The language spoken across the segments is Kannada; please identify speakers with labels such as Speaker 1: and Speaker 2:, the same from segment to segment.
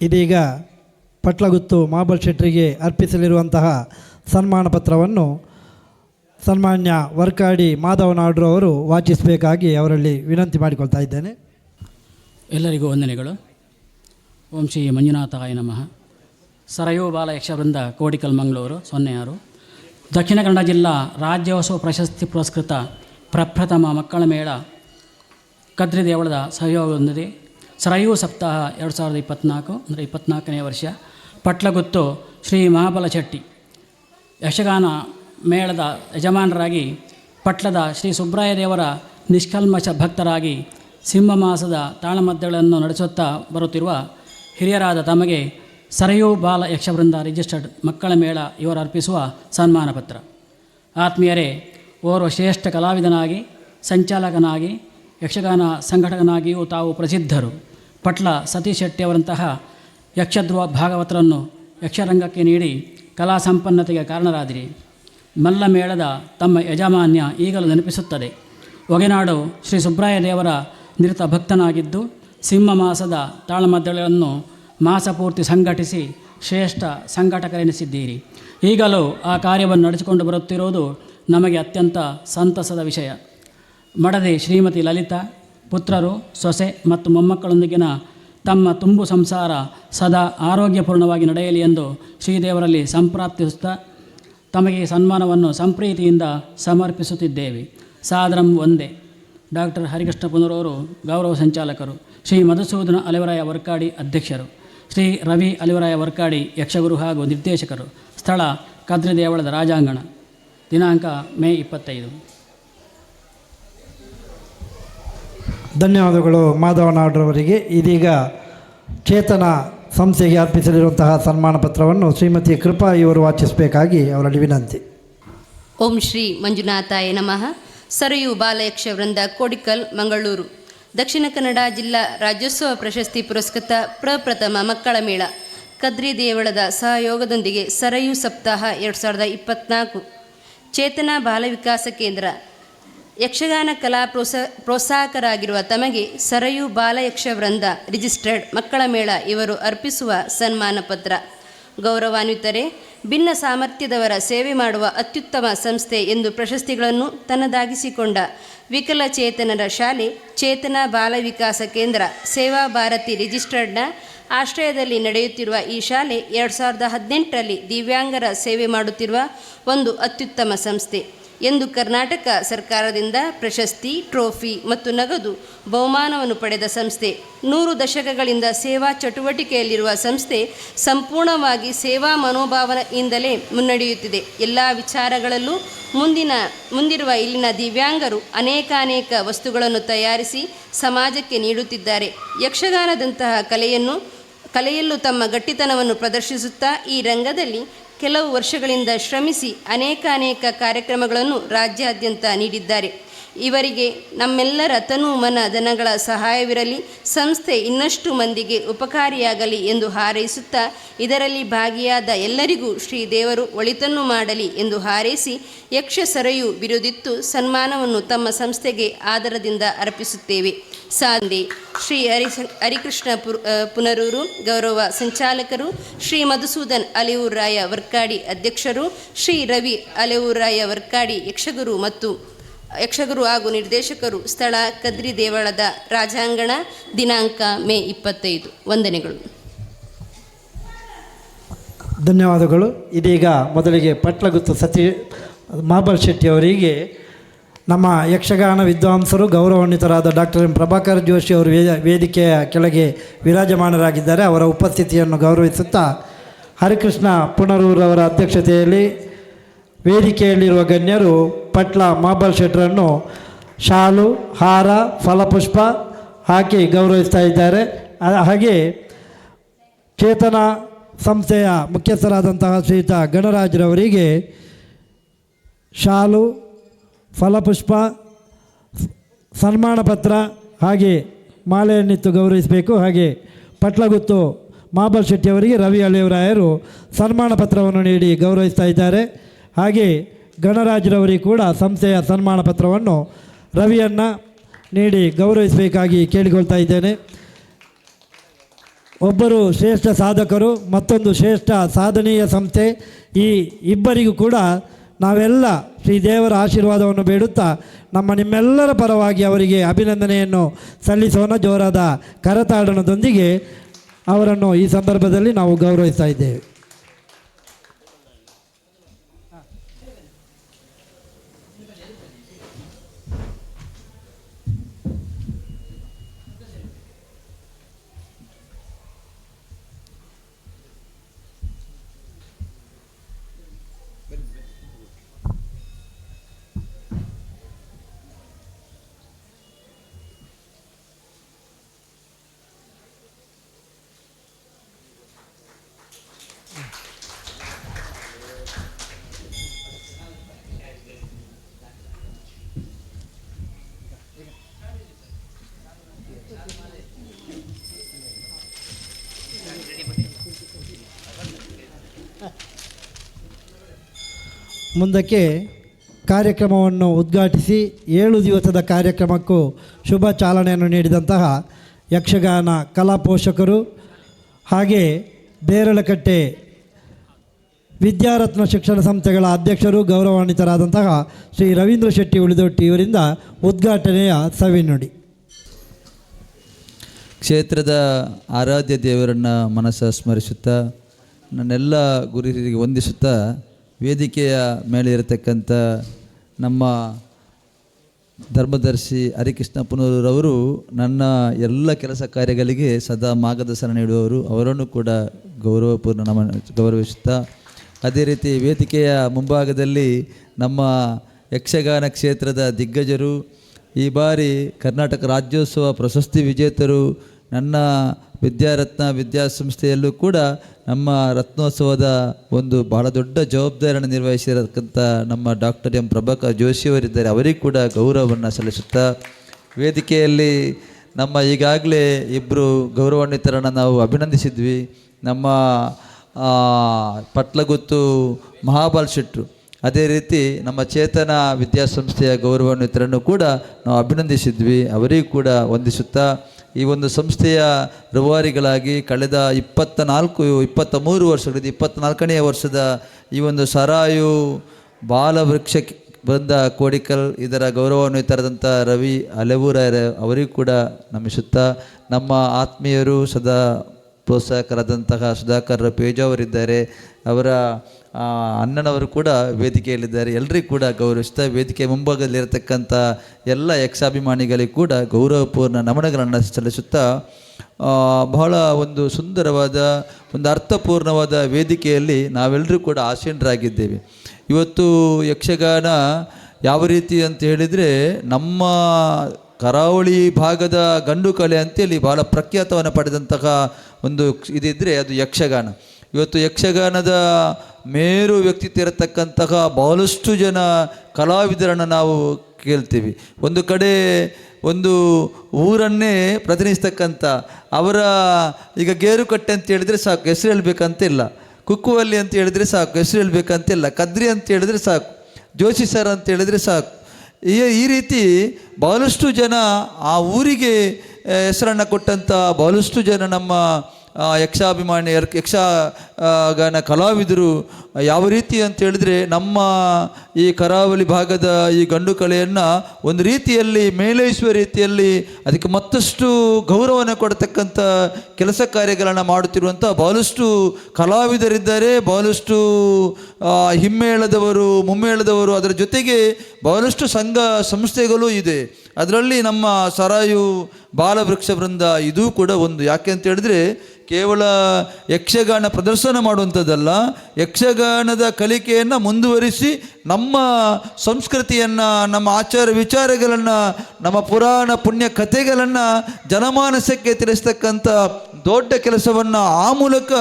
Speaker 1: ಇದೀಗ ಪಟ್ಲಗುತ್ತು ಮಾಬಲ್ ಶೆಟ್ಟರಿಗೆ ಅರ್ಪಿಸಲಿರುವಂತಹ ಸನ್ಮಾನ ಪತ್ರವನ್ನು ಸನ್ಮಾನ್ಯ ವರ್ಕಾಡಿ ಮಾಧವನಾಡ್ರು ಅವರು ವಾಚಿಸಬೇಕಾಗಿ ಅವರಲ್ಲಿ ವಿನಂತಿ ಮಾಡಿಕೊಳ್ತಾ ಇದ್ದೇನೆ.
Speaker 2: ಎಲ್ಲರಿಗೂ ವಂದನೆಗಳು. ಓಂ ಶ್ರೀ ಮಂಜುನಾಥಾಯ ನಮಃ. ಸರಯೋ ಬಾಲ ಯಕ್ಷವೃಂದ ಕೋಡಿಕಲ್ ಮಂಗಳೂರು ಸೊನ್ನೆ ಆರು ದಕ್ಷಿಣ ಕನ್ನಡ ಜಿಲ್ಲಾ ರಾಜ್ಯೋತ್ಸವ ಪ್ರಶಸ್ತಿ ಪುರಸ್ಕೃತ ಪ್ರಪ್ರಥಮ ಮಕ್ಕಳ ಮೇಳ ಕದ್ರಿ ದೇವಳದ ಸಹಯೋಗದೊಂದಿಗೆ ಸರಯೂ ಸಪ್ತಾಹ ಎರಡು ಸಾವಿರದ ಇಪ್ಪತ್ತ್ನಾಲ್ಕು ಅಂದರೆ ಇಪ್ಪತ್ತ್ನಾಲ್ಕನೇ ವರ್ಷ. ಪಟ್ಲಗುತ್ತು ಶ್ರೀ ಮಹಾಬಲ ಶೆಟ್ಟಿ ಯಕ್ಷಗಾನ ಮೇಳದ ಯಜಮಾನರಾಗಿ ಪಟ್ಲದ ಶ್ರೀ ಸುಬ್ರಾಯ ದೇವರ ನಿಷ್ಕಲ್ಮಶ ಭಕ್ತರಾಗಿ ಸಿಂಹ ಮಾಸದ ತಾಳಮದ್ದೆಗಳನ್ನು ನಡೆಸುತ್ತಾ ಬರುತ್ತಿರುವ ಹಿರಿಯರಾದ ತಮಗೆ ಸರಯೂ ಬಾಲ ಯಕ್ಷವೃಂದ ರಿಜಿಸ್ಟರ್ಡ್ ಮಕ್ಕಳ ಮೇಳ ಇವರು ಅರ್ಪಿಸುವ ಸನ್ಮಾನ ಪತ್ರ ಆತ್ಮೀಯರೇ, ಓರ್ವ ಶ್ರೇಷ್ಠ ಕಲಾವಿದನಾಗಿ, ಸಂಚಾಲಕನಾಗಿ ಯಕ್ಷಗಾನ ಸಂಘಟಕನಾಗಿಯೂ ತಾವು ಪ್ರಸಿದ್ಧರು. ಪಟ್ಲ ಸತೀಶ್ ಶೆಟ್ಟಿಯವರಂತಹ ಯಕ್ಷಧ್ರುವ ಭಾಗವತರನ್ನು ಯಕ್ಷರಂಗಕ್ಕೆ ನೀಡಿ ಕಲಾ ಸಂಪನ್ನತೆಗೆ ಕಾರಣರಾದಿರಿ. ಮಲ್ಲಮೇಳದ ತಮ್ಮ ಯಜಮಾನ್ಯ ಈಗಲೂ ನೆನಪಿಸುತ್ತದೆ. ಒಗೆನಾಡು ಶ್ರೀ ಸುಬ್ರಾಯ ದೇವರ ನಿರತ ಭಕ್ತನಾಗಿದ್ದು, ಸಿಂಹ ಮಾಸದ ತಾಳಮದ್ದಳೆಯನ್ನು ಮಾಸಪೂರ್ತಿ ಸಂಘಟಿಸಿ ಶ್ರೇಷ್ಠ ಸಂಘಟಕರೆನಿಸಿದ್ದೀರಿ. ಈಗಲೂ ಆ ಕಾರ್ಯವನ್ನು ನಡೆಸಿಕೊಂಡು ಬರುತ್ತಿರುವುದು ನಮಗೆ ಅತ್ಯಂತ ಸಂತಸದ ವಿಷಯ. ಮಡದಿ ಶ್ರೀಮತಿ ಲಲಿತಾ, ಪುತ್ರರು, ಸೊಸೆ ಮತ್ತು ಮೊಮ್ಮಕ್ಕಳೊಂದಿಗಿನ ತಮ್ಮ ತುಂಬು ಸಂಸಾರ ಸದಾ ಆರೋಗ್ಯಪೂರ್ಣವಾಗಿ ನಡೆಯಲಿ ಎಂದು ಶ್ರೀದೇವರಲ್ಲಿ ಸಂಪ್ರಾಪ್ತಿಸುತ್ತಾ ತಮಗೆ ಸನ್ಮಾನವನ್ನು ಸಂಪ್ರೀತಿಯಿಂದ ಸಮರ್ಪಿಸುತ್ತಿದ್ದೇವೆ. ಸಾದರಂ ಒಂದೇ ಡಾಕ್ಟರ್ ಹರಿಕೃಷ್ಣ ಪುನರವರು ಗೌರವ ಸಂಚಾಲಕರು, ಶ್ರೀ ಮಧುಸೂದನ ಅಲಿವರಾಯ ವರ್ಕಾಡಿ ಅಧ್ಯಕ್ಷರು, ಶ್ರೀ ರವಿ ಅಲಿವರಾಯ ವರ್ಕಾಡಿ ಯಕ್ಷಗುರು ಹಾಗೂ ನಿರ್ದೇಶಕರು, ಸ್ಥಳ ಕದ್ರಿದೇವಳದ ರಾಜಾಂಗಣ. ದಿನಾಂಕ ಮೇ ಇಪ್ಪತ್ತೈದು.
Speaker 1: ಧನ್ಯವಾದಗಳು ಮಾಧವನಾಡ್ರವರಿಗೆ ಇದೀಗ ಚೇತನ ಸಂಸ್ಥೆಗೆ ಅರ್ಪಿಸಲಿರುವಂತಹ ಸನ್ಮಾನ ಪತ್ರವನ್ನು ಶ್ರೀಮತಿ ಕೃಪಾ ಇವರು ವಾಚಿಸಬೇಕಾಗಿ ಅವರಲ್ಲಿ ವಿನಂತಿ.
Speaker 3: ಓಂ ಶ್ರೀ ಮಂಜುನಾಥಾಯ ನಮಃ. ಸರಯು ಬಾಲಯಕ್ಷ ವೃಂದ ಕೋಡಿಕಲ್, ಮಂಗಳೂರು. ದಕ್ಷಿಣ ಕನ್ನಡ ಜಿಲ್ಲಾ ರಾಜ್ಯೋತ್ಸವ ಪ್ರಶಸ್ತಿ ಪುರಸ್ಕೃತ ಪ್ರಪ್ರಥಮ ಮಕ್ಕಳ ಮೇಳ. ಕದ್ರಿ ದೇವಳದ ಸಹಯೋಗದೊಂದಿಗೆ ಸರಯು ಸಪ್ತಾಹ ಎರಡು ಸಾವಿರದ ಇಪ್ಪತ್ತ್ನಾಲ್ಕು ಚೇತನ ಬಾಲ ವಿಕಾಸ ಕೇಂದ್ರ. ಯಕ್ಷಗಾನ ಕಲಾ ಪ್ರೋತ್ಸ ಪ್ರೋತ್ಸಾಹಕರಾಗಿರುವ ತಮಗೆ ಸರಯು ಬಾಲಯಕ್ಷ ವೃಂದ, ರಿಜಿಸ್ಟರ್ಡ್ ಮಕ್ಕಳ ಮೇಳ ಇವರು ಅರ್ಪಿಸುವ ಸನ್ಮಾನ ಪತ್ರ. ಗೌರವಾನ್ವಿತರೆ, ಭಿನ್ನ ಸಾಮರ್ಥ್ಯದವರ ಸೇವೆ ಮಾಡುವ ಅತ್ಯುತ್ತಮ ಸಂಸ್ಥೆ ಎಂದು ಪ್ರಶಸ್ತಿಗಳನ್ನು ತನ್ನದಾಗಿಸಿಕೊಂಡ ವಿಕಲಚೇತನರ ಶಾಲೆ, ಚೇತನ ಬಾಲ ವಿಕಾಸ ಕೇಂದ್ರ, ಸೇವಾ ಭಾರತಿ ರಿಜಿಸ್ಟರ್ಡ್ನ ಆಶ್ರಯದಲ್ಲಿ ನಡೆಯುತ್ತಿರುವ ಈ ಶಾಲೆ ಎರಡು ಸಾವಿರದ ಹದಿನೆಂಟರಲ್ಲಿ ದಿವ್ಯಾಂಗರ ಸೇವೆ ಮಾಡುತ್ತಿರುವ ಒಂದು ಅತ್ಯುತ್ತಮ ಸಂಸ್ಥೆ. ಎಂದು ಕರ್ನಾಟಕ ಸರ್ಕಾರದಿಂದ ಪ್ರಶಸ್ತಿ, ಟ್ರೋಫಿ ಮತ್ತು ನಗದು ಬಹುಮಾನವನ್ನು ಪಡೆದ ಸಂಸ್ಥೆ. ನೂರು ದಶಕಗಳಿಂದ ಸೇವಾ ಚಟುವಟಿಕೆಯಲ್ಲಿರುವ ಸಂಸ್ಥೆ ಸಂಪೂರ್ಣವಾಗಿ ಸೇವಾ ಮನೋಭಾವನೆಯಿಂದಲೇ ಮುನ್ನಡೆಯುತ್ತಿದೆ. ಎಲ್ಲ ವಿಚಾರಗಳಲ್ಲೂ ಮುಂದಿನ, ಮುಂದಿರುವ ಇಲ್ಲಿನ ದಿವ್ಯಾಂಗರು ಅನೇಕಾನೇಕ ವಸ್ತುಗಳನ್ನು ತಯಾರಿಸಿ ಸಮಾಜಕ್ಕೆ ನೀಡುತ್ತಿದ್ದಾರೆ. ಯಕ್ಷಗಾನದಂತಹ ಕಲೆಯನ್ನು ಕಲೆಯಲ್ಲೂ ತಮ್ಮ ಗಟ್ಟಿತನವನ್ನು ಪ್ರದರ್ಶಿಸುತ್ತಾ ಈ ರಂಗದಲ್ಲಿ ಕೆಲವು ವರ್ಷಗಳಿಂದ ಶ್ರಮಿಸಿ ಅನೇಕ ಅನೇಕ ಕಾರ್ಯಕ್ರಮಗಳನ್ನು ರಾಜ್ಯಾದ್ಯಂತ ನೀಡಿದ್ದಾರೆ. ಇವರಿಗೆ ನಮ್ಮೆಲ್ಲರ ತನು ಮನ ಧನಗಳ ಸಹಾಯವಿರಲಿ, ಸಂಸ್ಥೆ ಇನ್ನಷ್ಟು ಮಂದಿಗೆ ಉಪಕಾರಿಯಾಗಲಿ ಎಂದು ಹಾರೈಸುತ್ತಾ ಇದರಲ್ಲಿ ಭಾಗಿಯಾದ ಎಲ್ಲರಿಗೂ ಶ್ರೀ ದೇವರು ಒಳಿತನ್ನು ಮಾಡಲಿ ಎಂದು ಹಾರೈಸಿ ಯಕ್ಷ ಸರಯು ಬಿರುದಿತ್ತು ಸನ್ಮಾನವನ್ನು ತಮ್ಮ ಸಂಸ್ಥೆಗೆ ಆದರದಿಂದ ಅರ್ಪಿಸುತ್ತೇವೆ. ಸಾಂದೆ ಶ್ರೀ ಹರಿ ಹರಿಕೃಷ್ಣ ಪುನರೂರು ಗೌರವ ಸಂಚಾಲಕರು ಶ್ರೀ ಮಧುಸೂದನ್ ಅಲೆಯೂರಾಯ ವರ್ಕಾಡಿ ಅಧ್ಯಕ್ಷರು ಶ್ರೀ ರವಿ ಅಲೆಯೂರಾಯ ವರ್ಕಾಡಿ ಯಕ್ಷಗುರು ಮತ್ತು ಯಕ್ಷಗುರು ಹಾಗೂ ನಿರ್ದೇಶಕರು ಸ್ಥಳ ಕದ್ರಿ ದೇವಳದ ರಾಜಾಂಗಣ ದಿನಾಂಕ ಮೇ ಇಪ್ಪತ್ತೈದು. ವಂದನೆಗಳು.
Speaker 1: ಧನ್ಯವಾದಗಳು. ಇದೀಗ ಮೊದಲಿಗೆ ಪಟ್ಲಗುತ್ತ ಸತ್ಯ ಮಹಾಬಲ್ ಶೆಟ್ಟಿ ಅವರಿಗೆ ನಮ್ಮ ಯಕ್ಷಗಾನ ವಿದ್ವಾಂಸರು ಗೌರವಾನ್ವಿತರಾದ ಡಾಕ್ಟರ್ ಎಂ ಪ್ರಭಾಕರ್ ಜೋಶಿ ಅವರು ವೇದ, ವೇದಿಕೆಯ ಕೆಳಗೆ ವಿರಾಜಮಾನರಾಗಿದ್ದಾರೆ. ಅವರ ಉಪಸ್ಥಿತಿಯನ್ನು ಗೌರವಿಸುತ್ತಾ ಹರಿಕೃಷ್ಣ ಪುನರೂರವರ ಅಧ್ಯಕ್ಷತೆಯಲ್ಲಿ ವೇದಿಕೆಯಲ್ಲಿರುವ ಗಣ್ಯರು ಪಟ್ಲ ಮಾಬಲ್ ಶೆಟ್ರನ್ನು ಶಾಲು, ಹಾರ, ಫಲಪುಷ್ಪ ಹಾಕಿ ಗೌರವಿಸ್ತಾ ಇದ್ದಾರೆ. ಹಾಗೆ ಚೇತನ ಸಂಸ್ಥೆಯ ಮುಖ್ಯಸ್ಥರಾದಂತಹ ಶ್ರೀಯುತ ಗಣರಾಜರವರಿಗೆ ಶಾಲು ಫಲಪುಷ್ಪ ಸನ್ಮಾನ ಪತ್ರ ಹಾಗೆ ಮಾಲೆಯನ್ನಿತ್ತು ಗೌರವಿಸಬೇಕು. ಹಾಗೆ ಪಟ್ಲಗುತ್ತು ಮಾಬಲ್ ಶೆಟ್ಟಿಯವರಿಗೆ ರವಿ ಅಳಿಯವರಾಯರು ಸನ್ಮಾನ ಪತ್ರವನ್ನು ನೀಡಿ ಗೌರವಿಸ್ತಾ ಇದ್ದಾರೆ. ಹಾಗೆ ಗಣರಾಜರವರಿಗೆ ಕೂಡ ಸಂಸ್ಥೆಯ ಸನ್ಮಾನ ಪತ್ರವನ್ನು ರವಿಯನ್ನು ನೀಡಿ ಗೌರವಿಸಬೇಕಾಗಿ ಕೇಳಿಕೊಳ್ತಾ ಇದ್ದೇನೆ. ಒಬ್ಬರು ಶ್ರೇಷ್ಠ ಸಾಧಕರು, ಮತ್ತೊಂದು ಶ್ರೇಷ್ಠ ಸಾಧನೀಯ ಸಂಸ್ಥೆ ಈ ಇಬ್ಬರಿಗೂ ಕೂಡ ನಾವೆಲ್ಲ ಶ್ರೀ ದೇವರ ಆಶೀರ್ವಾದವನ್ನು ಬೇಡುತ್ತಾ ನಮ್ಮ ನಿಮ್ಮೆಲ್ಲರ ಪರವಾಗಿ ಅವರಿಗೆ ಅಭಿನಂದನೆಯನ್ನು ಸಲ್ಲಿಸೋಣ. ಜೋರಾದ ಕರತಾಡನದೊಂದಿಗೆ ಅವರನ್ನು ಈ ಸಂದರ್ಭದಲ್ಲಿ ನಾವು ಗೌರವಿಸ್ತಾ ಇದ್ದೇವೆ. ಮುಂದಕ್ಕೆ ಕಾರ್ಯಕ್ರಮವನ್ನು ಉದ್ಘಾಟಿಸಿ ಏಳು ದಿವಸದ ಕಾರ್ಯಕ್ರಮಕ್ಕೂ ಶುಭ ಚಾಲನೆಯನ್ನು ನೀಡಿದಂತಹ ಯಕ್ಷಗಾನ ಕಲಾ ಪೋಷಕರು ಹಾಗೆ ಬೇರಳಕಟ್ಟೆ ವಿದ್ಯಾರತ್ನ ಶಿಕ್ಷಣ ಸಂಸ್ಥೆಗಳ ಅಧ್ಯಕ್ಷರು ಗೌರವಾನ್ವಿತರಾದಂತಹ ಶ್ರೀ ರವೀಂದ್ರ ಶೆಟ್ಟಿ ಉಳಿದೊಟ್ಟಿ ಇವರಿಂದ ಉದ್ಘಾಟನೆಯ ಸವಿನುಡಿ
Speaker 4: ಕ್ಷೇತ್ರದ ಆರಾಧ್ಯ ದೇವರನ್ನು ಮನಸ್ಸ ಸ್ಮರಿಸುತ್ತಾ, ನನ್ನೆಲ್ಲ ಗುರುಗಳಿಗೆ ವಂದಿಸುತ್ತಾ ವೇದಿಕೆಯ ಮೇಲೆ ಇರತಕ್ಕಂಥ ನಮ್ಮ ಧರ್ಮದರ್ಶಿ ಹರಿಕೃಷ್ಣಪ್ಪನವರವರು ನನ್ನ ಎಲ್ಲ ಕೆಲಸ ಕಾರ್ಯಗಳಿಗೆ ಸದಾ ಮಾರ್ಗದರ್ಶನ ನೀಡುವವರು. ಅವರನ್ನು ಕೂಡ ಗೌರವಪೂರ್ಣ ನಮ್ಮ ಗೌರವಿಸುತ್ತಾ, ಅದೇ ರೀತಿ ವೇದಿಕೆಯ ಮುಂಭಾಗದಲ್ಲಿ ನಮ್ಮ ಯಕ್ಷಗಾನ ಕ್ಷೇತ್ರದ ದಿಗ್ಗಜರು, ಈ ಬಾರಿ ಕರ್ನಾಟಕ ರಾಜ್ಯೋತ್ಸವ ಪ್ರಶಸ್ತಿ ವಿಜೇತರು ನನ್ನ ವಿದ್ಯಾರತ್ನ ವಿದ್ಯಾಸಂಸ್ಥೆಯಲ್ಲೂ ಕೂಡ ನಮ್ಮ ರತ್ನೋತ್ಸವದ ಒಂದು ಬಹಳ ದೊಡ್ಡ ಜವಾಬ್ದಾರಿಯನ್ನು ನಿರ್ವಹಿಸಿರತಕ್ಕಂಥ ನಮ್ಮ ಡಾಕ್ಟರ್ ಎಂ ಪ್ರಭಾಕರ್ ಜೋಶಿಯವರಿದ್ದಾರೆ ಅವರಿಗೂ ಕೂಡ ಗೌರವವನ್ನು ಸಲ್ಲಿಸುತ್ತಾ ವೇದಿಕೆಯಲ್ಲಿ ನಮ್ಮ ಈಗಾಗಲೇ ಇಬ್ಬರು ಗೌರವಾನ್ವಿತರನ್ನು ನಾವು ಅಭಿನಂದಿಸಿದ್ವಿ. ನಮ್ಮ ಪಟ್ಲಗುತ್ತು ಮಹಾಬಾಲ್ ಶೆಟ್ರು. ಅದೇ ರೀತಿ ನಮ್ಮ ಚೇತನ ವಿದ್ಯಾಸಂಸ್ಥೆಯ ಗೌರವಾನ್ವಿತರನ್ನು ಕೂಡ ನಾವು ಅಭಿನಂದಿಸಿದ್ವಿ. ಅವರಿಗೂ ಕೂಡ ವಂದಿಸುತ್ತಾ ಈ ಒಂದು ಸಂಸ್ಥೆಯ ರೂವಾರಿಗಳಾಗಿ ಕಳೆದ ಇಪ್ಪತ್ತ ನಾಲ್ಕು ಇಪ್ಪತ್ತ ಮೂರು ವರ್ಷಗಳಿಂದ ಇಪ್ಪತ್ತ್ನಾಲ್ಕನೆಯ ವರ್ಷದ ಈ ಒಂದು ಸರಾಯು ಬಾಲವೃಕ್ಷ ಬಂದ ಕೋಡಿಕಲ್, ಇದರ ಗೌರವವನ್ನು ತರದಂಥ ರವಿ ಅಲೆವೂರಾಯರ ಅವರಿಗೂ ಕೂಡ ನಮಿಸುತ್ತಾ, ನಮ್ಮ ಆತ್ಮೀಯರು ಸದಾ ಪ್ರೋತ್ಸಾಹಕರಾದಂತಹ ಸುಧಾಕರ್ ಪೇಜಾವರಿದ್ದಾರೆ ಅವರ ಅಣ್ಣನವರು ಕೂಡ ವೇದಿಕೆಯಲ್ಲಿದ್ದಾರೆ. ಎಲ್ಲರಿಗೂ ಕೂಡ ಗೌರವಿಸ್ತಾ ವೇದಿಕೆ ಮುಂಭಾಗದಲ್ಲಿರತಕ್ಕಂಥ ಎಲ್ಲ ಯಕ್ಷಾಭಿಮಾನಿಗಳಿಗೆ ಕೂಡ ಗೌರವಪೂರ್ಣ ನಮನಗಳನ್ನು ಸಲ್ಲಿಸುತ್ತಾ ಬಹಳ ಒಂದು ಸುಂದರವಾದ, ಒಂದು ಅರ್ಥಪೂರ್ಣವಾದ ವೇದಿಕೆಯಲ್ಲಿ ನಾವೆಲ್ಲರೂ ಕೂಡ ಆಸೀನರಾಗಿದ್ದೇವೆ. ಇವತ್ತು ಯಕ್ಷಗಾನ ಯಾವ ರೀತಿ ಅಂತ ಹೇಳಿದರೆ, ನಮ್ಮ ಕರಾವಳಿ ಭಾಗದ ಗಂಡು ಕಲೆ ಅಂತೇಳಿ ಬಹಳ ಪ್ರಖ್ಯಾತವನ್ನು ಪಡೆದಂತಹ ಒಂದು ಇದಿದ್ದರೆ ಅದು ಯಕ್ಷಗಾನ. ಇವತ್ತು ಯಕ್ಷಗಾನದ ಮೇರು ವ್ಯಕ್ತಿತ್ವ ಇರತಕ್ಕಂತಹ ಬಹಳಷ್ಟು ಜನ ಕಲಾವಿದರನ್ನು ನಾವು ಕೇಳ್ತೀವಿ. ಒಂದು ಕಡೆ ಒಂದು ಊರನ್ನೇ ಪ್ರತಿನಿಧಿಸ್ತಕ್ಕಂಥ ಅವರ ಈಗ ಗೇರುಕಟ್ಟೆ ಅಂತ ಹೇಳಿದರೆ ಸಾಕು, ಹೆಸರು ಹೇಳ್ಬೇಕಂತಿಲ್ಲ. ಕುಕ್ಕುವಲ್ಲಿ ಅಂತ ಹೇಳಿದರೆ ಸಾಕು, ಹೆಸರು ಹೇಳ್ಬೇಕಂತಿಲ್ಲ. ಕದ್ರಿ ಅಂತ ಹೇಳಿದರೆ ಸಾಕು, ಜೋಶಿ ಸರ್ ಅಂತ ಹೇಳಿದರೆ ಸಾಕು. ಈ ಈ ರೀತಿ ಬಹಳಷ್ಟು ಜನ ಆ ಊರಿಗೆ ಹೆಸರನ್ನು ಕೊಟ್ಟಂಥ ಬಹಳಷ್ಟು ಜನ ನಮ್ಮ ಯಕ್ಷಾಭಿಮಾನಿ ಯರ್- ಯಕ್ಷ ಆ, ಗಾನ ಕಲಾವಿದರು ಯಾವ ರೀತಿ ಅಂತ ಹೇಳಿದ್ರೆ ನಮ್ಮ ಈ ಕರಾವಳಿ ಭಾಗದ ಈ ಗಂಡು ಕಲೆಯನ್ನು ಒಂದು ರೀತಿಯಲ್ಲಿ ಮೇಲೈಸುವ ರೀತಿಯಲ್ಲಿ ಅದಕ್ಕೆ ಮತ್ತಷ್ಟು ಗೌರವವನ್ನು ಕೊಡತಕ್ಕಂಥ ಕೆಲಸ ಕಾರ್ಯಗಳನ್ನು ಮಾಡುತ್ತಿರುವಂಥ ಬಹಳಷ್ಟು ಕಲಾವಿದರಿದ್ದಾರೆ ಬಹಳಷ್ಟು ಹಿಮ್ಮೇಳದವರು ಮುಮ್ಮೇಳದವರು ಅದರ ಜೊತೆಗೆ ಬಹಳಷ್ಟು ಸಂಘ ಸಂಸ್ಥೆಗಳು ಇದೆ. ಅದರಲ್ಲಿ ನಮ್ಮ ಸರಾಯು ಬಾಲವೃಕ್ಷ ವೃಂದ ಇದೂ ಕೂಡ ಒಂದು. ಯಾಕೆ ಅಂತ ಹೇಳಿದ್ರೆ ಕೇವಲ ಯಕ್ಷಗಾನ ಪ್ರದರ್ಶನ ಮಾಡುವಂಥದ್ದಲ್ಲ, ಯಕ್ಷಗಾನದ ಕಲಿಕೆಯನ್ನು ಮುಂದುವರಿಸಿ ನಮ್ಮ ಸಂಸ್ಕೃತಿಯನ್ನು, ನಮ್ಮ ಆಚಾರ ವಿಚಾರಗಳನ್ನು, ನಮ್ಮ ಪುರಾಣ ಪುಣ್ಯ ಕಥೆಗಳನ್ನು ಜನಮಾನಸಕ್ಕೆ ತಿಳಿಸ್ತಕ್ಕಂಥ ದೊಡ್ಡ ಕೆಲಸವನ್ನು ಆ ಮೂಲಕ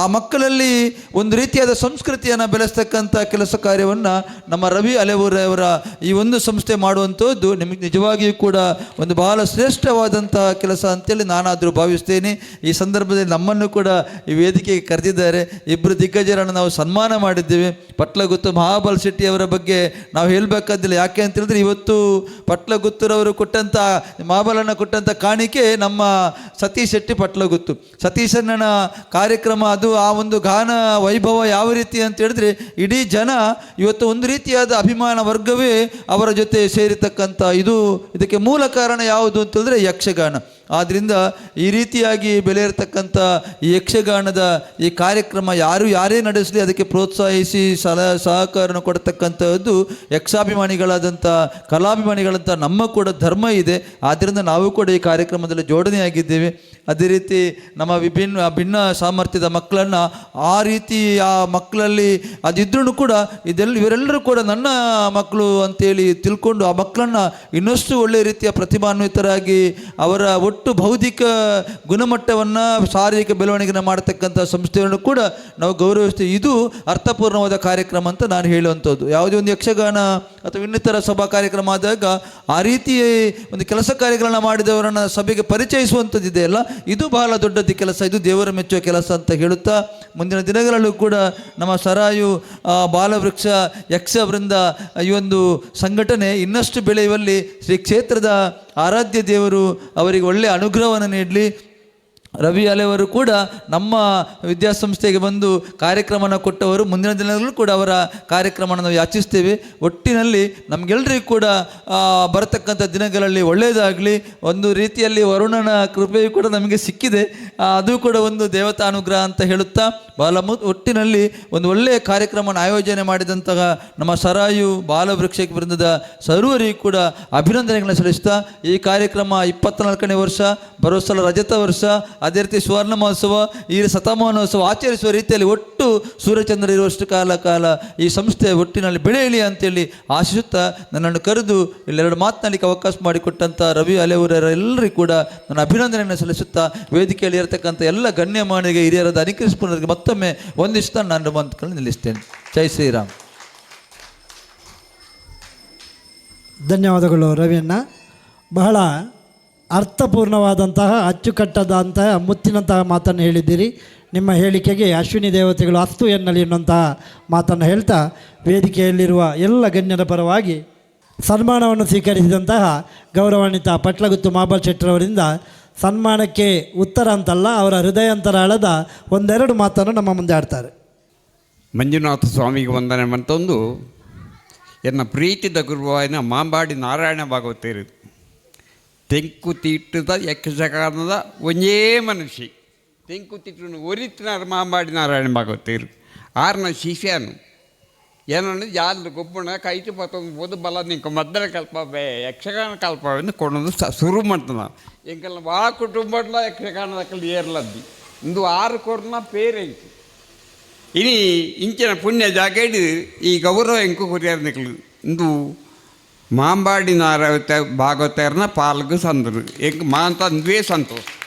Speaker 4: ಆ ಮಕ್ಕಳಲ್ಲಿ ಒಂದು ರೀತಿಯಾದ ಸಂಸ್ಕೃತಿಯನ್ನು ಬೆಳೆಸ್ತಕ್ಕಂಥ ಕೆಲಸ ಕಾರ್ಯವನ್ನು ನಮ್ಮ ರವಿ ಅಲೆವೂರವರ ಈ ಒಂದು ಸಂಸ್ಥೆ ಮಾಡುವಂಥದ್ದು ನಿಮಗೆ ನಿಜವಾಗಿಯೂ ಕೂಡ ಒಂದು ಬಹಳ ಶ್ರೇಷ್ಠವಾದಂತಹ ಕೆಲಸ ಅಂತೇಳಿ ನಾನಾದರೂ ಭಾವಿಸ್ತೇನೆ. ಈ ಸಂದರ್ಭದಲ್ಲಿ ನಮ್ಮನ್ನು ಕೂಡ ಈ ವೇದಿಕೆಗೆ ಕರೆದಿದ್ದಾರೆ. ಇಬ್ಬರು ದಿಗ್ಗಜರನ್ನು ನಾವು ಸನ್ಮಾನ ಮಾಡಿದ್ದೇವೆ. ಪಟ್ಲಗುತ್ತು ಮಹಾಬಲ್ ಶೆಟ್ಟಿ ಅವರ ಬಗ್ಗೆ ನಾವು ಹೇಳಬೇಕಾದಿಲ್ಲ. ಯಾಕೆ ಅಂತ ಹೇಳಿದ್ರೆ ಇವತ್ತು ಪಟ್ಲಗುತ್ತರವರು ಕೊಟ್ಟಂಥ ಮಹಾಬಲನ ಕೊಟ್ಟಂಥ ಕಾಣಿಕೆ ನಮ್ಮ ಸತೀಶ್ ಶೆಟ್ಟಿ ಪಟ್ಲಗುತ್ತು. ಗೊತ್ತು. ಸತೀಶಣ್ಣನ ಕಾರ್ಯಕ್ರಮ ಅದು, ಆ ಒಂದು ಗಾನ ವೈಭವ ಯಾವ ರೀತಿ ಅಂತ ಹೇಳಿದ್ರೆ, ಇಡೀ ಜನ ಇವತ್ತು ಒಂದು ರೀತಿಯಾದ ಅಭಿಮಾನ ವರ್ಗವೇ ಅವರ ಜೊತೆ ಸೇರಿತಕ್ಕಂಥ ಇದು ಇದಕ್ಕೆ ಮೂಲ ಕಾರಣ ಯಾವುದು ಅಂತಂದರೆ ಯಕ್ಷಗಾನ. ಆದ್ದರಿಂದ ಈ ರೀತಿಯಾಗಿ ಬೆಲೆ ಇರತಕ್ಕಂಥ ಈ ಯಕ್ಷಗಾನದ ಈ ಕಾರ್ಯಕ್ರಮ ಯಾರು ಯಾರೇ ನಡೆಸಲಿ ಅದಕ್ಕೆ ಪ್ರೋತ್ಸಾಹಿಸಿ ಸಲ ಸಹಕಾರನ ಕೊಡ್ತಕ್ಕಂಥದ್ದು ಯಕ್ಷಾಭಿಮಾನಿಗಳಾದಂಥ, ಕಲಾಭಿಮಾನಿಗಳಂಥ ನಮ್ಮ ಕೂಡ ಧರ್ಮ ಇದೆ. ಆದ್ದರಿಂದ ನಾವು ಕೂಡ ಈ ಕಾರ್ಯಕ್ರಮದಲ್ಲಿ ಜೋಡಣೆಯಾಗಿದ್ದೇವೆ. ಅದೇ ರೀತಿ ನಮ್ಮ ವಿಭಿನ್ನ, ಭಿನ್ನ ಸಾಮರ್ಥ್ಯದ ಮಕ್ಕಳನ್ನು ಆ ರೀತಿ ಆ ಮಕ್ಕಳಲ್ಲಿ ಅದಿದ್ರೂ ಕೂಡ ಇದೆಲ್ಲ ಇವರೆಲ್ಲರೂ ಕೂಡ ನನ್ನ ಮಕ್ಕಳು ಅಂತೇಳಿ ತಿಳ್ಕೊಂಡು ಆ ಮಕ್ಕಳನ್ನು ಇನ್ನಷ್ಟು ಒಳ್ಳೆಯ ರೀತಿಯ ಪ್ರತಿಭಾನ್ವಿತರಾಗಿ ಅವರ ಒಟ್ಟು ಬೌದ್ಧಿಕ ಗುಣಮಟ್ಟವನ್ನು ಶಾರೀರಿಕ ಬೆಳವಣಿಗೆನ ಮಾಡತಕ್ಕಂಥ ಸಂಸ್ಥೆಯನ್ನು ಕೂಡ ನಾವು ಗೌರವಿಸ್ತೀವಿ. ಇದು ಅರ್ಥಪೂರ್ಣವಾದ ಕಾರ್ಯಕ್ರಮ ಅಂತ ನಾನು ಹೇಳುವಂಥದ್ದು. ಯಾವುದೇ ಒಂದು ಯಕ್ಷಗಾನ ಅಥವಾ ಇನ್ನಿತರ ಸಭಾ ಕಾರ್ಯಕ್ರಮ ಆದಾಗ ಆ ರೀತಿ ಒಂದು ಕೆಲಸ ಕಾರ್ಯಗಳನ್ನು ಮಾಡಿದವರನ್ನು ಸಭೆಗೆ ಪರಿಚಯಿಸುವಂಥದ್ದು ಇದೆಯಲ್ಲ, ಇದು ಬಹಳ ದೊಡ್ಡದು ಕೆಲಸ, ಇದು ದೇವರ ಮೆಚ್ಚುವ ಕೆಲಸ ಅಂತ ಹೇಳುತ್ತಾ ಮುಂದಿನ ದಿನಗಳಲ್ಲೂ ಕೂಡ ನಮ್ಮ ಸರಾಯು ಬಾಲವೃಕ್ಷ ಯಕ್ಷ ವೃಂದ, ಈ ಒಂದು ಸಂಘಟನೆ ಇನ್ನಷ್ಟು ಬೆಳೆಯುವಲ್ಲಿ ಶ್ರೀ ಕ್ಷೇತ್ರದ ಆರಾಧ್ಯ ದೇವರು ಅವರಿಗೆ ಒಳ್ಳೆಯ ಅನುಗ್ರಹವನ್ನು ನೀಡಲಿ. ರವಿ ಅಲೆಯವರು ಕೂಡ ನಮ್ಮ ವಿದ್ಯಾಸಂಸ್ಥೆಗೆ ಬಂದು ಕಾರ್ಯಕ್ರಮನ ಕೊಟ್ಟವರು. ಮುಂದಿನ ದಿನಗಳಲ್ಲೂ ಕೂಡ ಅವರ ಕಾರ್ಯಕ್ರಮನ ನಾವು ಯಾಚಿಸ್ತೇವೆ ಒಟ್ಟಿನಲ್ಲಿ ನಮಗೆಲ್ಲರಿಗೂ ಕೂಡ ಬರತಕ್ಕಂಥ ದಿನಗಳಲ್ಲಿ ಒಳ್ಳೆಯದಾಗಲಿ. ಒಂದು ರೀತಿಯಲ್ಲಿ ವರುಣನ ಕೃಪೆಯು ಕೂಡ ನಮಗೆ ಸಿಕ್ಕಿದೆ. ಅದು ಕೂಡ ಒಂದು ದೇವತಾನುಗ್ರಹ ಅಂತ ಹೇಳುತ್ತಾ ಬಾಲ ಒಟ್ಟಿನಲ್ಲಿ ಒಂದು ಒಳ್ಳೆಯ ಕಾರ್ಯಕ್ರಮನ ಆಯೋಜನೆ ಮಾಡಿದಂತಹ ನಮ್ಮ ಸರಾಯು ಬಾಲವೃಕ್ಷ ವೃಂದದ ಸರ್ವರಿಗೂ ಕೂಡ ಅಭಿನಂದನೆಗಳನ್ನು ಸಲ್ಲಿಸ್ತಾ ಈ ಕಾರ್ಯಕ್ರಮ ಇಪ್ಪತ್ತ್ನಾಲ್ಕನೇ ವರ್ಷ, ಬರೋ ಸಲ ರಜತ ವರ್ಷ ಅದೇ ರೀತಿ ಸುವರ್ಣ ಮಹೋತ್ಸವ, ಈ ಶತಮಾನೋತ್ಸವ ಆಚರಿಸುವ ರೀತಿಯಲ್ಲಿ ಒಟ್ಟು ಸೂರ್ಯಚಂದ್ರ ಇರುವಷ್ಟು ಕಾಲ ಕಾಲ ಈ ಸಂಸ್ಥೆ ಒಟ್ಟಿನಲ್ಲಿ ಬೆಳೆಯಲಿ ಅಂತೇಳಿ ಆಶಿಸುತ್ತಾ ನನ್ನನ್ನು ಕರೆದು ಇಲ್ಲೆರಡು ಮಾತನಾಡಲಿಕ್ಕೆ ಅವಕಾಶ ಮಾಡಿಕೊಟ್ಟಂಥ ರವಿ ಅಲೆಯವರೆಲ್ಲರಿಗೂ ಕೂಡ ನನ್ನ ಅಭಿನಂದನೆಯನ್ನು ಸಲ್ಲಿಸುತ್ತಾ ವೇದಿಕೆಯಲ್ಲಿ ಇರತಕ್ಕಂಥ ಎಲ್ಲ ಗಣ್ಯಮಾನಿಗೆ ಹಿರಿಯರಾದ ಅನಿಕರಿಸ್ಪುನರಿಗೆ ಮತ್ತೊಮ್ಮೆ ಒಂದಿಷ್ಟು ನಾನು ಮಾತುಗಳನ್ನು ನಿಲ್ಲಿಸ್ತೇನೆ. ಜೈ ಶ್ರೀರಾಮ್.
Speaker 1: ಧನ್ಯವಾದಗಳು ರವಿಯಣ್ಣ. ಬಹಳ ಅರ್ಥಪೂರ್ಣವಾದಂತಹ, ಅಚ್ಚುಕಟ್ಟದಂತಹ, ಮುತ್ತಿನಂತಹ ಮಾತನ್ನು ಹೇಳಿದ್ದೀರಿ. ನಿಮ್ಮ ಹೇಳಿಕೆಗೆ ಅಶ್ವಿನಿ ದೇವತೆಗಳು ಅಸ್ತು ಎನ್ನಲಿ ಎನ್ನುವಂತಹ ಮಾತನ್ನು ಹೇಳ್ತಾ, ವೇದಿಕೆಯಲ್ಲಿರುವ ಎಲ್ಲ ಗಣ್ಯರ ಪರವಾಗಿ ಸನ್ಮಾನವನ್ನು ಸ್ವೀಕರಿಸಿದಂತಹ ಗೌರವಾನ್ವಿತ ಪಟ್ಲಗುತ್ತು ಮಾಬಲ್ ಶೆಟ್ಟರವರಿಂದ ಸನ್ಮಾನಕ್ಕೆ ಉತ್ತರ ಅಂತಲ್ಲ, ಅವರ ಹೃದಯಾಂತರಾಳದ ಒಂದೆರಡು ಮಾತನ್ನು ನಮ್ಮ ಮುಂದೆ ಆಡ್ತಾರೆ.
Speaker 5: ಮಂಜುನಾಥ ಸ್ವಾಮಿಗೆ ವಂದನೆ ಮತ್ತೊಂದು ಎನ್ನ ಪ್ರೀತಿದ ಗುರುವಾಯಿನ ಮಾಂಬಾಡಿ ನಾರಾಯಣ ಭಾಗವತೇರು ತೆಂಕು ತೀಟ್ಟದ ಯಕ್ಷಗಾನದ ಒಂದೇ ಮನುಷ್ಯ. ತೆಂಕು ಒರಿತಿನಾರು ಮಾಂಬಾಡಿ ನಾರಾಯಣ ಭಾಗವತೀರು ಆರ್ನ ಶಿಷ್ಯನು, ಏನನ್ನು ಯಾರು ಗೊಬ್ಬಣ ಕೈಟು ಪತ್ತೊಂದು ಓದು ಬಲ ನಿಂಕ ಮದ್ದಲ ಕಲ್ಪವೇ, ಯಕ್ಷಗಾನ ಕಲ್ಪವೆಂದು ಕೊಂಡೊಂದು ಶುರು ಮಾಡ್ತಾನ. ಎಂಕಲ್ಲ ಭಾಳ ಕುಟುಂಬಡ್ಲ ಯಕ್ಷಗಾನದಕ್ಕಲ್ಲಿ ಏರ್ಲದ್ದಿ. ಇಂದು ಆರು ಕೊರ್ನ ಪೇರೆಂಕು ಇನಿ ಇಂಚಿನ ಪುಣ್ಯ ಜಾಗೇಡಿ ಈ ಗೌರವ ಎಂಕು ಕೊರಿಯಾರ ನಿಕ್ಲು. ಇಂದು ಮಾಂಬಾಡಿ ನಾರಾಯಣ ಭಾಗವತರ್ನ ಪಾಲ್ಗು ಸಂದರು ಎಂಕ್ ಮಾಂತ ಅಂದ್ವೇ ಸಂತೋಷ